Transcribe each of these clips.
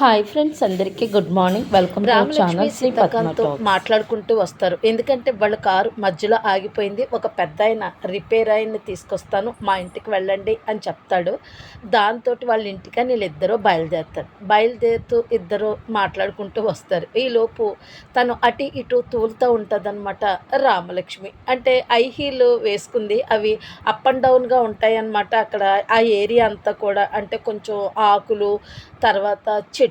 Hi friends అందరికీ good morning welcome to channel Shri. మాట్లాడుకుంటూ వస్తారు. ఎందుకంటే వాళ్ళ కారు మధ్యలో ఆగిపోయింది. ఒక పెద్ద ఆయన రిపేర్ ఆయన్ని తీసుకొస్తాను. మా ఇంటికి వెళ్ళండి అని చెప్తాడు. దాంతో వాళ్ళ ఇంటికి వీళ్ళిద్దరూ బయలుదేరుతారు బయలుదేరుతూ ఇద్దరు మాట్లాడుకుంటూ వస్తారు. ఈలోపు తను అటు ఇటు తూలుతూ ఉంటుందన్నమాట రామలక్ష్మి. అంటే ఐ హీల్ వేసుకుంది. అవి అప్ అండ్ డౌన్గా ఉంటాయి అన్నమాట అక్కడ ఆ ఏరియా అంతా కూడా. అంటే కొంచెం ఆకులు తర్వాత చెట్టు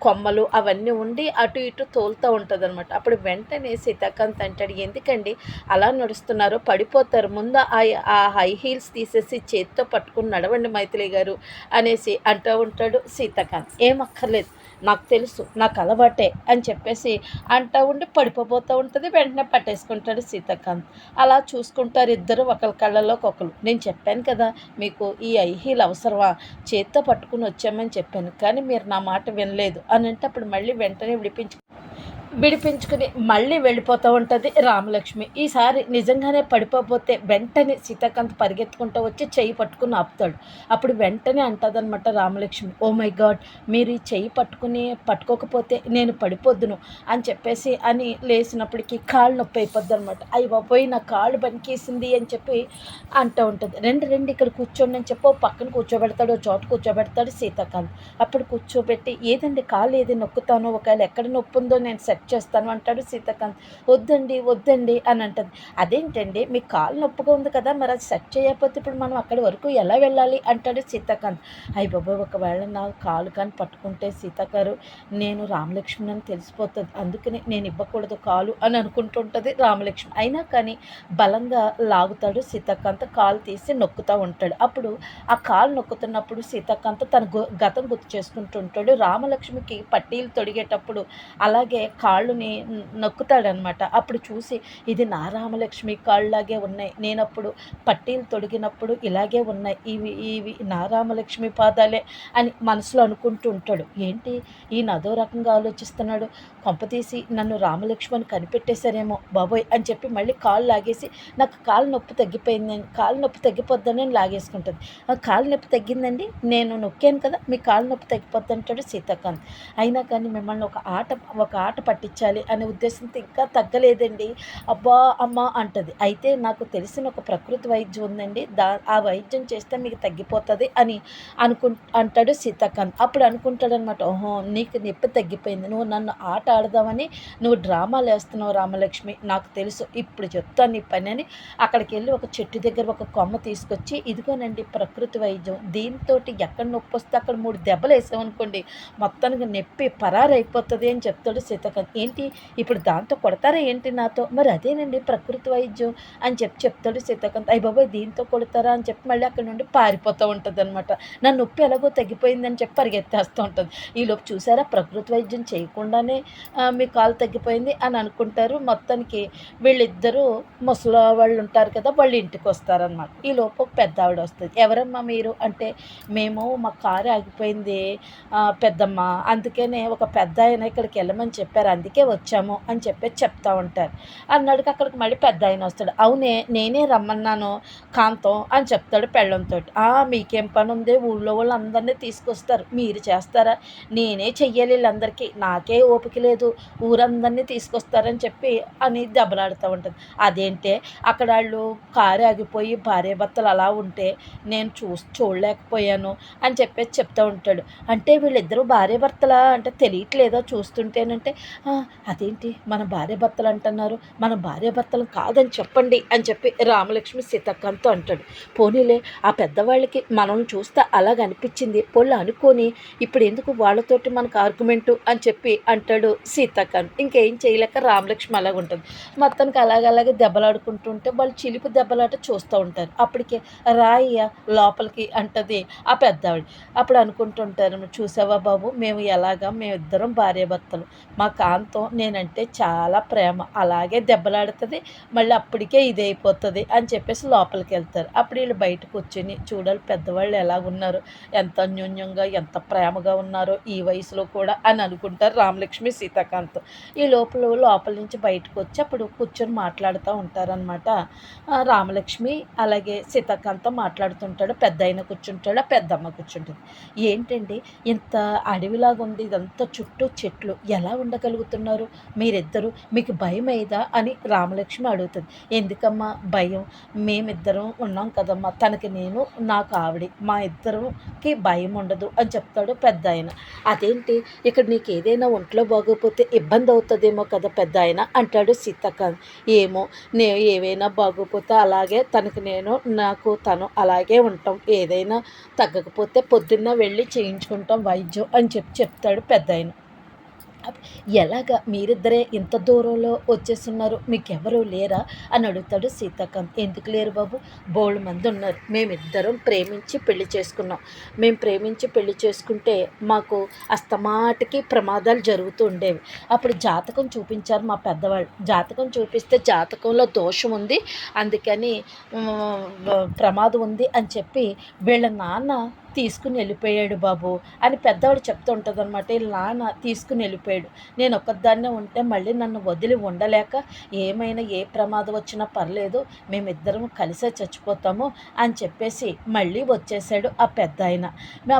కొమ్మలు అవన్నీ ఉండి అటు ఇటు తోలుతూ ఉంటుంది అనమాట అప్పుడు వెంటనే సీతాకాంత్ అంటాడు ఎందుకండి అలా నడుస్తున్నారు? పడిపోతారు. ముందు ఆ ఆ హై హీల్స్ తీసేసి చేతితో పట్టుకుని నడవండి మైథిలి గారు అనేసి అంటూ ఉంటాడు సీతాకాంత్. ఏం అక్కర్లేదు. నాకు తెలుసు నాకు అలవాటే అని చెప్పేసి అంటూ ఉండి పడిపోతూ ఉంటుంది వెంటనే పట్టేసుకుంటాడు సీతాకాంత్. అలా చూసుకుంటారు ఇద్దరు ఒకరి కళ్ళలోకి ఒకరు నేను చెప్పాను కదా మీకు ఈ ఐహీల్ అవసరమా? చేత్తో పట్టుకుని వచ్చామని చెప్పాను కానీ మీరు నా మాట వినలేదు. అని అంటే అప్పుడు మళ్ళీ వెంటనే విడిపించు విడిపించుకుని మళ్ళీ వెళ్ళిపోతూ ఉంటుంది రామలక్ష్మి. ఈసారి నిజంగానే పడిపోతే వెంటనే సీతాకాంత్ పరిగెత్తుకుంటూ వచ్చి చెయ్యి పట్టుకుని ఆపుతాడు. అప్పుడు వెంటనే అంటదనమాట రామలక్ష్మి ఓ మై గాడ్ మీరు ఈ చెయ్యి పట్టుకుని పట్టుకోకపోతే నేను పడిపోద్దును అని చెప్పేసి అని లేచినప్పటికీ కాళ్ళు నొప్పి అయిపోద్ది అనమాట అయ్యి బాబోయ్ నా కాళ్ళు బనికేసింది అని చెప్పి అంటూ ఉంటుంది. రెండు రెండు ఇక్కడ కూర్చోండి అని చెప్పి పక్కన కూర్చోబెడతాడు చోట కూర్చోబెడతాడు సీతాకాంత్. అప్పుడు కూర్చోబెట్టి ఏదండి కాళ్ళు ఏది నొక్కుతానో ఒకవేళ ఎక్కడ నొప్పి ఉందో నేను సెట్ చేస్తాను అంటాడు సీతాకాంత్. వద్దండి వద్దండి అని అంటుంది. అదేంటండి మీ కాలు నొప్పిగా ఉంది కదా మరి అది సెట్ చేయకపోతే ఇప్పుడు మనం అక్కడి వరకు ఎలా వెళ్ళాలి అంటాడు సీతాకాంత్. అయ్యి బాబోయ్ ఒకవేళ నా కాలు కానీ పట్టుకుంటే సీతాకారు నేను రామలక్ష్మి అని తెలిసిపోతుంది. అందుకని నేను ఇవ్వకూడదు కాలు అని అనుకుంటుంటుంది రామలక్ష్మి. అయినా కానీ బలంగా లాగుతాడు సీతాకాంత్ కాలు తీసి నొక్కుతూ ఉంటాడు. అప్పుడు ఆ కాలు నొక్కుతున్నప్పుడు సీతాకాంత్ తన గతం గుర్తు చేసుకుంటూ ఉంటాడు రామలక్ష్మికి పట్టీలు తొడిగేటప్పుడు అలాగే కాళ్ళుని నొక్కుతాడనమాట అప్పుడు చూసి ఇది నా రామలక్ష్మి కాళ్ళలాగే ఉన్నాయి. నేనప్పుడు పట్టీలు తొడిగినప్పుడు ఇలాగే ఉన్నాయి. ఇవి ఇవి నా రామలక్ష్మి పాదాలే అని మనసులో అనుకుంటూ ఉంటాడు. ఏంటి? ఈయన అదో రకంగా ఆలోచిస్తున్నాడు. కొంపతీసి నన్ను రామలక్ష్మి అని కనిపెట్టేశారేమో బాబోయ్ అని చెప్పి మళ్ళీ కాళ్ళు లాగేసి నాకు కాలు నొప్పి తగ్గిపోయిందని కాలు నొప్పి తగ్గిపోద్దని లాగేసుకుంటుంది ఆ కాలు నొప్పి తగ్గిందండి? నేను నొక్కాను కదా మీ కాలు నొప్పి తగ్గిపోద్ది అంటాడు సీతాకాంత్. అయినా కానీ మిమ్మల్ని ఒక ఆట ఒక ఆట పట్టించాలి అనే ఉద్దేశంతో ఇంకా తగ్గలేదండి. అబ్బా అమ్మ అంటది. అయితే నాకు తెలిసిన ఒక ప్రకృతి వైద్యం ఉందండి. దా ఆ వైద్యం చేస్తే మీకు తగ్గిపోతుంది అని అనుకు అంటాడు సీతాకాంత్. అప్పుడు అనుకుంటాడు అనమాట ఓహో నీకు నొప్పి తగ్గిపోయింది. నువ్వు నన్ను ఆట ఆడదామని నువ్వు డ్రామాలు వేస్తున్నావు రామలక్ష్మి. నాకు తెలుసు ఇప్పుడు చెప్తాను నీ పని అని అక్కడికి వెళ్ళి ఒక చెట్టు దగ్గర ఒక కొమ్మ తీసుకొచ్చి ఇదిగోనండి ప్రకృతి వైద్యం. దీంతో ఎక్కడ నొప్పి వస్తే అక్కడ మూడు దెబ్బలు వేసామనుకోండి మొత్తానికి నొప్పి పరారైపోతుంది అని చెప్తాడు సీతాకాంత్. ఏంటి? ఇప్పుడు దాంతో కొడతారా ఏంటి నాతో? మరి అదేనండి ప్రకృతి వైద్యం అని చెప్పి చెప్తాడు సీతాకాంత్. అయ్య బాబాయ్ దీంతో కొడతారా అని చెప్పి మళ్ళీ అక్కడ నుండి పారిపోతూ ఉంటుంది అనమాట నా నొప్పి ఎలాగో తగ్గిపోయిందని చెప్పి పరిగెత్తేస్తూ ఉంటుంది. ఈలోపు చూసారా? ప్రకృతి వైద్యం చేయకుండానే మీ కాలు తగ్గిపోయింది అని అనుకుంటారు. మొత్తానికి వీళ్ళిద్దరూ ముసలి వాళ్ళు ఉంటారు కదా వాళ్ళు ఇంటికి వస్తారనమాట ఈలోపు ఒక పెద్ద ఆవిడ వస్తుంది. ఎవరమ్మా మీరు? అంటే మేము మా కారు ఆగిపోయింది పెద్దమ్మ. అందుకనే ఒక పెద్ద ఆయన ఇక్కడికి వెళ్ళమని చెప్పారు. అందుకే వచ్చాము అని చెప్పి చెప్తా ఉంటారు. అన్నాడుకి అక్కడికి మళ్ళీ పెద్ద ఆయన వస్తాడు. అవునే నేనే రమ్మన్నాను కాంతం అని చెప్తాడు పెళ్ళంతో. మీకేం పని ఉంది ఊళ్ళో వాళ్ళందరినీ తీసుకొస్తారు. మీరు చేస్తారా? నేనే చెయ్యాలి వీళ్ళందరికీ. నాకే ఓపిక లేదు. ఊరందరినీ తీసుకొస్తారని చెప్పి అని దెబ్బలాడుతూ ఉంటుంది. అదేంటే అక్కడ వాళ్ళు కారు ఆగిపోయి భార్య భర్తలు అలా ఉంటే నేను చూ చూడలేకపోయాను అని చెప్పేసి చెప్తూ ఉంటాడు. అంటే వీళ్ళిద్దరూ భార్య భర్తలా? అంటే తెలియట్లేదో? చూస్తుంటేనంటే అదేంటి? మన భార్య భర్తలు అంటున్నారు. మన భార్య భర్తలు కాదని చెప్పండి అని చెప్పి రామలక్ష్మి సీతక్కతో అంటాడు. పోనీలే ఆ పెద్దవాళ్ళకి మనల్ని చూస్తే అలాగ అనిపించింది. పొళ్ళు అనుకొని ఇప్పుడు ఎందుకు వాళ్ళతోటి మనకు ఆర్గ్యుమెంటు అని చెప్పి అంటాడు సీతాకాంత్ ఇంకేం చేయలేక రామలక్ష్మి అలాగ ఉంటుంది. మొత్తానికి అలాగలాగే దెబ్బలాడుకుంటుంటే వాళ్ళు చిలిపి దెబ్బలాట చూస్తూ ఉంటారు. అప్పటికే రాయ్య లోపలికి అంటది ఆ పెద్దవాళ్ళు అప్పుడు అనుకుంటుంటారు చూసావా బాబు? మేము ఎలాగా? మేమిద్దరం భార్యాభర్తలు మా ప్రాంతం నేనంటే చాలా ప్రేమ. అలాగే దెబ్బలాడుతుంది మళ్ళీ అప్పటికే ఇది అయిపోతుంది అని చెప్పేసి లోపలికి వెళ్తారు అప్పుడు వీళ్ళు బయట కూర్చొని చూడాలి పెద్దవాళ్ళు ఎలా ఉన్నారు ఎంత అన్యోన్యంగా ఎంత ప్రేమగా ఉన్నారో ఈ వయసులో కూడా అని అనుకుంటారు రామలక్ష్మి సీతాకాంత్. ఈ లోపల లోపల నుంచి బయటకు వచ్చి అప్పుడు కూర్చొని మాట్లాడుతూ ఉంటారనమాట రామలక్ష్మి అలాగే సీతాకాంత్ మాట్లాడుతుంటాడు పెద్ద ఆయన కూర్చుంటాడు పెద్దమ్మ కూర్చుంటుంది. ఏంటండి ఇంత అడవిలాగా ఉంది ఇదంతా చుట్టూ చెట్లు ఎలా ఉండగలుగుతున్నారు మీరిద్దరూ మీకు భయం అయిదా అని రామలక్ష్మి అడుగుతుంది. ఎందుకమ్మా భయం? మేమిద్దరం ఉన్నాం కదమ్మా. తనకి నేను నాకు ఆవిడి. మా ఇద్దరికి భయం ఉండదు అని చెప్తాడు పెద్ద ఆయన అదేంటి? ఇక్కడ నీకు ఏదైనా ఒంట్లో బాగోపోతే ఇబ్బంది అవుతుందేమో కదా పెద్ద ఆయన అంటాడు సీతాకాంత్ ఏమో నే ఏవైనా బాగోపోతే అలాగే తనకి నేను నాకు తను అలాగే ఉంటాం. ఏదైనా తగ్గకపోతే పొద్దున్న వెళ్ళి చేయించుకుంటాం వైద్యం అని చెప్పి చెప్తాడు పెద్ద ఆయన ఎలాగా మీరిద్దరే ఇంత దూరంలో వచ్చేస్తున్నారు? మీకెవరూ లేరా? అని అడుగుతాడు సీతాకాంత్. ఎందుకు లేరు బాబు? బోల్డ్ మంది ఉన్నారు. మేమిద్దరం ప్రేమించి పెళ్ళి చేసుకున్నాం. మేము ప్రేమించి పెళ్ళి చేసుకుంటే మాకు అస్తమాటికి ప్రమాదాలు జరుగుతూ ఉండేవి. అప్పుడు జాతకం చూపించారు మా పెద్దవాళ్ళు. జాతకం చూపిస్తే జాతకంలో దోషం ఉంది. అందుకని ప్రమాదం ఉంది అని చెప్పి వీళ్ళ నాన్న తీసుకుని వెళ్ళిపోయాడు బాబు అని పెద్దవాడు చెప్తుంటుంది అనమాట వీళ్ళ నాన్న తీసుకుని వెళ్ళిపోయాడు. నేను ఒక్కదాన్నే ఉంటే మళ్ళీ నన్ను వదిలి ఉండలేక ఏమైనా ఏ ప్రమాదం వచ్చినా పర్లేదు మేమిద్దరం కలిసే చచ్చిపోతాము అని చెప్పేసి మళ్ళీ వచ్చేసాడు ఆ పెద్ద ఆయన.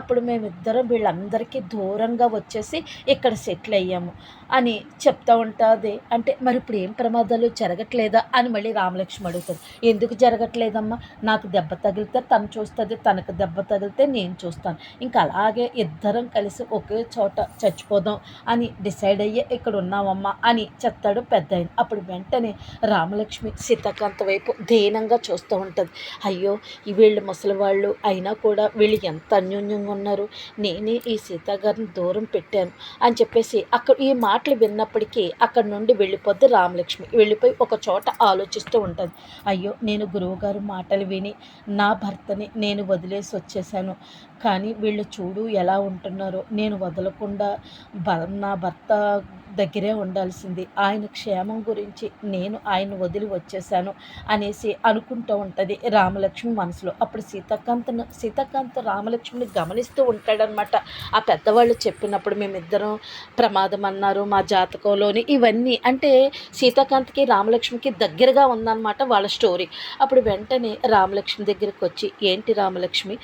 అప్పుడు మేమిద్దరం వీళ్ళందరికీ దూరంగా వచ్చేసి ఇక్కడ సెటిల్ అయ్యాము అని చెప్తా ఉంటుంది. అంటే మరి ఇప్పుడు ఏం ప్రమాదాలు జరగట్లేదా అని మళ్ళీ రామలక్ష్మి అడుగుతుంది ఎందుకు జరగట్లేదమ్మా? నాకు దెబ్బ తగిలితే తను చూస్తుంది తనకు దెబ్బ తగిలితే నేను నేను చూస్తాను. ఇంకా అలాగే ఇద్దరం కలిసి ఒకే చోట చచ్చిపోదాం అని డిసైడ్ అయ్యే ఇక్కడ ఉన్నామమ్మా అని చెప్తాడు పెద్ద అప్పుడు వెంటనే రామలక్ష్మి సీతాకాంత వైపు దీనంగా చూస్తూ ఉంటుంది. అయ్యో ఈ వీళ్ళు ముసలి వాళ్ళు అయినా కూడా వీళ్ళు ఎంత అన్యోన్యంగా ఉన్నారు. నేనే ఈ సీతాగారిని దూరం పెట్టాను అని చెప్పేసి అక్కడ ఈ మాటలు విన్నప్పటికీ అక్కడ నుండి వెళ్ళిపోద్ది రామలక్ష్మి. వెళ్ళిపోయి ఒక చోట ఆలోచిస్తూ ఉంటుంది. అయ్యో నేను గురువుగారు మాటలు విని నా భర్తని నేను వదిలేసి వచ్చేసాను. కానీ వీళ్ళు చూడు ఎలా ఉంటున్నారో. నేను వదలకుండా బ నా భర్త దగ్గరే ఉండాల్సింది. ఆయన క్షేమం గురించి నేను ఆయన వదిలి వచ్చేసాను అనేసి అనుకుంటూ ఉంటుంది రామలక్ష్మి మనసులో. అప్పుడు సీతాకాంత్ సీతాకాంత్ రామలక్ష్మిని గమనిస్తూ ఉంటాడనమాట ఆ పెద్దవాళ్ళు చెప్పినప్పుడు మేమిద్దరం ప్రమాదం అన్నారు మా జాతకంలోని ఇవన్నీ అంటే సీతాకాంత్కి రామలక్ష్మికి దగ్గరగా ఉందన్నమాట వాళ్ళ స్టోరీ. అప్పుడు వెంటనే రామలక్ష్మి దగ్గరికి వచ్చి ఏంటి రామలక్ష్మి?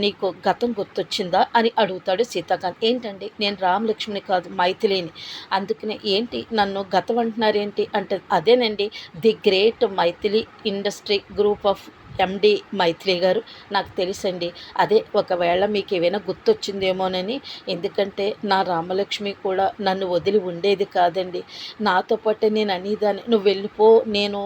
నీకు గతం గుర్తొచ్చిందా? అని అడుగుతాడు సీతాకాంత్. ఏంటండి? నేను రామలక్ష్మిని కాదు మైథిలిని. అందుకనే ఏంటి నన్ను గతం అంటున్నారేంటి అంటే అదేనండి the great Maithili industry group of MD Maitri garu నాకు తెలుసండి. అదే ఒకవేళ మీకు ఏమైనా గుర్తొచ్చిందేమోనని ఎందుకంటే నా రామలక్ష్మి కూడా నన్ను వదిలి ఉండేది కాదండి. నాతో పాటే నేను అనేదాన్ని నువ్వు వెళ్ళిపో నేను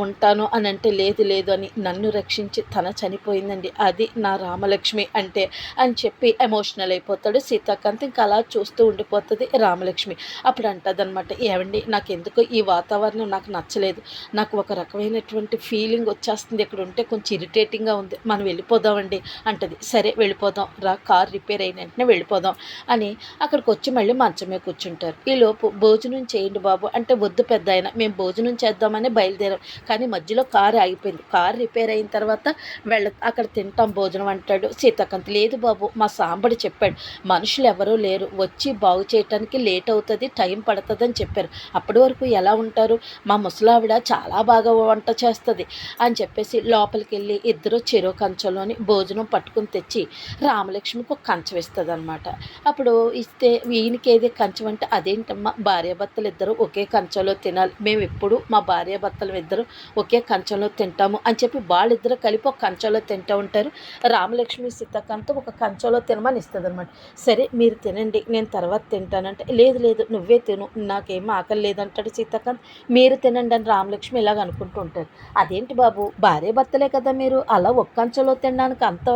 ఉంటాను అని అంటే లేదు లేదు అని నన్ను రక్షించి తన చనిపోయిందండి. అది నా రామలక్ష్మి అంటే అని చెప్పి ఎమోషనల్ అయిపోతాడు. సీతాకాంత్ ఇంకా అలా చూస్తూ ఉండిపోతుంది రామలక్ష్మి. అప్పుడు అంటదనమాట ఏమండి నాకు ఎందుకో ఈ వాతావరణం నాకు నచ్చలేదు. నాకు ఒక రకమైనటువంటి ఫీలింగ్ వచ్చేస్తుంది ఇక్కడ ఉంటే కొంచెం ఇరిటేటింగ్గా ఉంది. మనం వెళ్ళిపోదామండి అంటది. సరే వెళ్ళిపోదాం. రా కార్ రిపేర్ అయిన వెంటనే వెళ్ళిపోదాం అని అక్కడికి వచ్చి మళ్ళీ మంచమే కూర్చుంటారు. ఈ లోపు భోజనం చేయండి బాబు అంటే వద్దు పెద్ద ఆయన మేము భోజనం చేద్దామని బయలుదేరాం. కానీ మధ్యలో కారు ఆగిపోయింది. కారు రిపేర్ అయిన తర్వాత వెళ్ళ అక్కడ తింటాం భోజనం అంటాడు సీతాకాంత్. లేదు బాబు మా సాంబడి చెప్పాడు. మనుషులు ఎవరూ లేరు. వచ్చి బాగు చేయటానికి లేట్ అవుతుంది టైం పడుతుంది అని చెప్పారు. అప్పటి వరకు ఎలా ఉంటారు? మా ముసలావిడ చాలా బాగా వంట చేస్తుంది అని చెప్పేసి లోపలికి వెళ్ళి ఇద్దరు చెరో కంచంలోని భోజనం పట్టుకుని తెచ్చి రామలక్ష్మికి ఒక కంచం ఇస్తుంది అనమాట అప్పుడు ఇస్తే ఈయనకి ఏది కంచం అంటే అదేంటమ్మా? భార్యాభర్తలు ఇద్దరు ఒకే కంచంలో తినాలి. మేము ఎప్పుడు మా భార్యాభర్తలు ఇద్దరు ఒకే కంచంలో తింటాము అని చెప్పి వాళ్ళిద్దరు కలిపి ఒక కంచంలో తింటూ ఉంటారు. రామలక్ష్మి సీతాకాంత్ ఒక కంచంలో తినమని ఇస్తుంది అనమాట సరే మీరు తినండి నేను తర్వాత తింటానంటే. లేదు లేదు నువ్వే తిను నాకేం ఆకలి లేదంటాడు సీతాకాంత్. మీరు తినండి అని రామలక్ష్మి ఇలాగ అనుకుంటూ ఉంటారు అదేంటి బాబు? భార్య భర్తలే కదా మీరు. అలా ఒక్కంచెలో తినడానికి అంత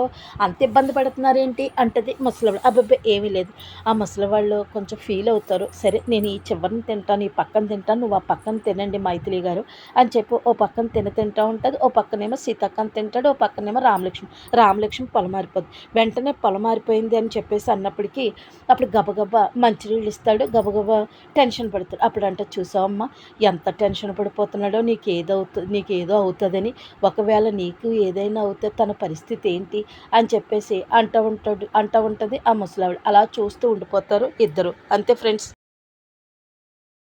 అంత ఇబ్బంది పడుతున్నారేంటి? అంటది ముసలివాళ్ళు అబ్బాయి ఏమీ లేదు. ఆ ముసలివాళ్ళు కొంచెం ఫీల్ అవుతారు. సరే నేను ఈ చివరిని తింటాను ఈ పక్కన తింటాను నువ్వు ఆ పక్కన తినండి మైథిలి గారు అని చెప్పి ఓ పక్కన తిన తింటా ఉంటుంది. ఓ పక్కనేమో సీతాక్కని తింటాడు ఓ పక్కనేమో రామలక్ష్మి. రామలక్ష్మి పొలమారిపోద్ది. వెంటనే పొలమారిపోయింది అని చెప్పేసి అన్నప్పటికీ అప్పుడు గబగబా మంచినీళ్ళు ఇస్తాడు. గబగబా టెన్షన్ పడతాడు. అప్పుడు అంటే చూసావమ్మా ఎంత టెన్షన్ పడిపోతున్నాడో నీకు అవుతుంది నీకు ఏదో అవుతుందని. ఒకవేళ నీకు ఏదైనా అవుతే తన పరిస్థితి ఏంటి అని చెప్పేసి అంటూ ఉంటాడు అంటూ ఉంటుంది ఆ ముసలావిడ. అలా చూస్తూ ఉండిపోతారు ఇద్దరు. అంతే ఫ్రెండ్స్.